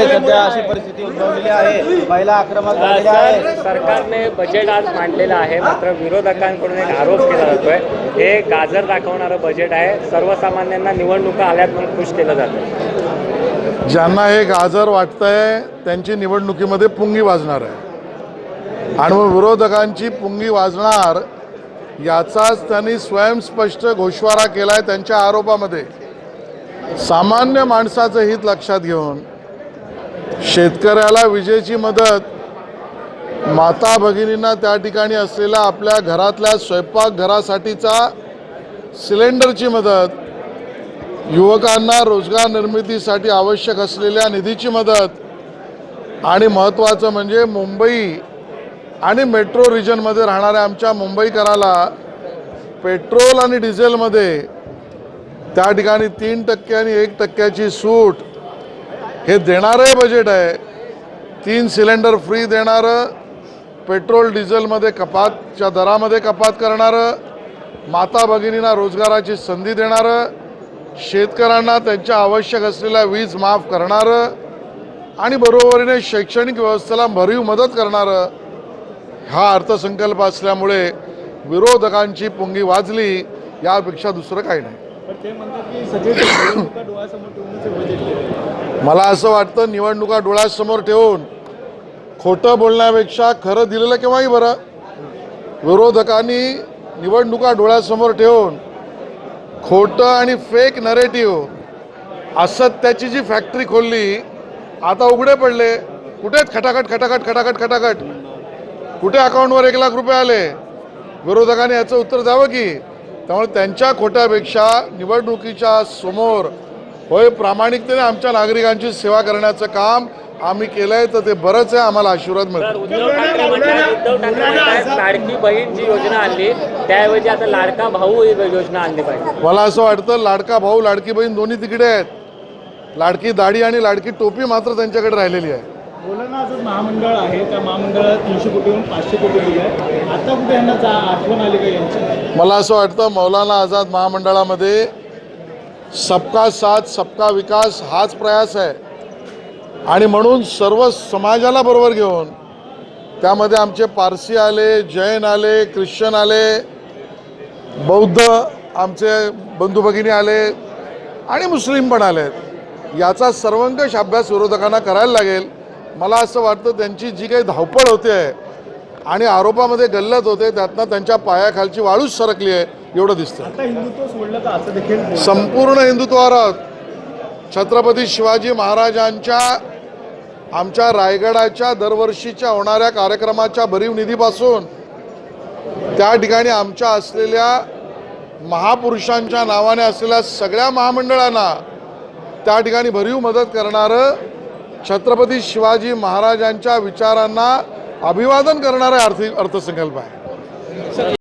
आहे सध्या अशी परिस्थिती उद्भवलेली आहे. महिला आक्रमक झालेल्या आहे सर सरकारने बजेट आज मांडलेलं आहे. मात्र विरोधकांकडून एक आरोप केला जातोय. हे गाजर दाखवणारं बजेट आहे. सर्वसामान्यांना निवडणुका आल्यात म्हणून खुश केलं जातं ज्यांना हे गाजर वाटतंय त्यांची निवडणुकीमध्ये पुंगी वाजणार आहे. आणि मग विरोधकांची पुंगी वाजणार याचाच त्यांनी स्वयंस्पष्ट घोषवारा केला आहे त्यांच्या आरोपामध्ये. सामान्य माणसाचं हित लक्षात घेऊन शेतकऱ्याला विजेची मदत. माता भगिनींना त्या ठिकाणी असलेल्या आपल्या घरातल्या स्वयंपाकघरासाठीचा सिलेंडरची मदत. युवकांना रोजगार निर्मितीसाठी आवश्यक असलेल्या निधीची मदत. आणि महत्त्वाचं म्हणजे मुंबई आणि मेट्रो रिजनमध्ये राहणाऱ्या आमच्या मुंबईकराला पेट्रोल आणि डिझेलमध्ये त्या ठिकाणी तीन टक्के आणि एक टक्क्याची सूट हे देणारं बजेट आहे. तीन सिलेंडर फ्री देणारं पेट्रोल डिझेलमध्ये कपातच्या दरामध्ये कपात करणारं माता भगिनींना रोजगाराची संधी देणारं शेतकऱ्यांना त्यांच्या आवश्यक असलेल्या वीज माफ करणारं आणि बरोबरीने शैक्षणिक व्यवस्थेला भरीव मदत करणारं हा अर्थसंकल्प असल्यामुळे विरोधकांची पुंगी वाजली यापेक्षा दुसरं काही नाही. मला असं वाटतं निवडणुका डोळ्यासमोर ठेवून खोटं बोलण्यापेक्षा खरं दिलेलं केव्हाही बरं. विरोधकांनी निवडणुका डोळ्यासमोर ठेवून खोटं आणि फेक नरेटिव्ह असत्याची जी फॅक्टरी खोलली आता उघडे पडले. कुठे खटाखट खटाखट खटाखट खटाखट? कुठे अकाउंटवर एक लाख रुपये आले? विरोधकांनी याचं उत्तर द्यावं की? त्यामुळे त्यांच्या खोट्यापेक्षा निवडणुकीच्या समोर होय प्रामाणिकतेने आमच्या नागरिकांची सेवा करण्याचं काम आम्ही केलंय तर ते बरंच आहे आम्हाला आशीर्वाद मिळतो. उद्धव ठाकरे लाडकी बहीण जी योजना आणली त्याऐवजी आता लाडका भाऊ योजना आणली पाहिजे. मला असं वाटतं लाडका भाऊ लाडकी बहीण दोन्ही तिकडे आहेत. लाडकी दाढी आणि लाडकी टोपी मात्र त्यांच्याकडे राहिलेली आहे. मुलांना असं महामंडळ आहे त्या महामंडळात तीनशे कोटीहून पाचशे कोटी दिले आता कुठे यांना आठवण आली का यांची? मला असं वाटतं मौलाना आझाद महामंडळामध्ये सबका साथ सबका विकास हाच प्रयास आहे. आणि म्हणून सर्व समाजाला बरोबर घेऊन त्यामध्ये आमचे पारसी आले जैन आले ख्रिश्चन आले बौद्ध आमचे बंधू भगिनी आले आणि मुस्लिम पण आले याचा सर्वंकष अभ्यास विरोधकांना करायला लागेल. मला असं वाटतं त्यांची जी काही धावपळ होते आहे आणि आरोपामध्ये गल्लत होते त्यातनं त्यांच्या पायाखालची वाळूच सरकली आहे एवढं दिसतं आता हिंदुत्व सोडलं का असं देखील बोलतात. संपूर्ण हिंदुत्वावर आहोत. छत्रपती शिवाजी महाराजांच्या आमच्या रायगडाच्या दरवर्षीच्या होणाऱ्या कार्यक्रमाच्या भरीव निधीपासून त्या ठिकाणी आमच्या असलेल्या महापुरुषांच्या नावाने असलेल्या सगळ्या महामंडळांना त्या ठिकाणी भरीव मदत करणारं छत्रपती शिवाजी महाराजांच्या विचारांना अभिवादन करणारा अर्थ अर्थसंकल्प आहे.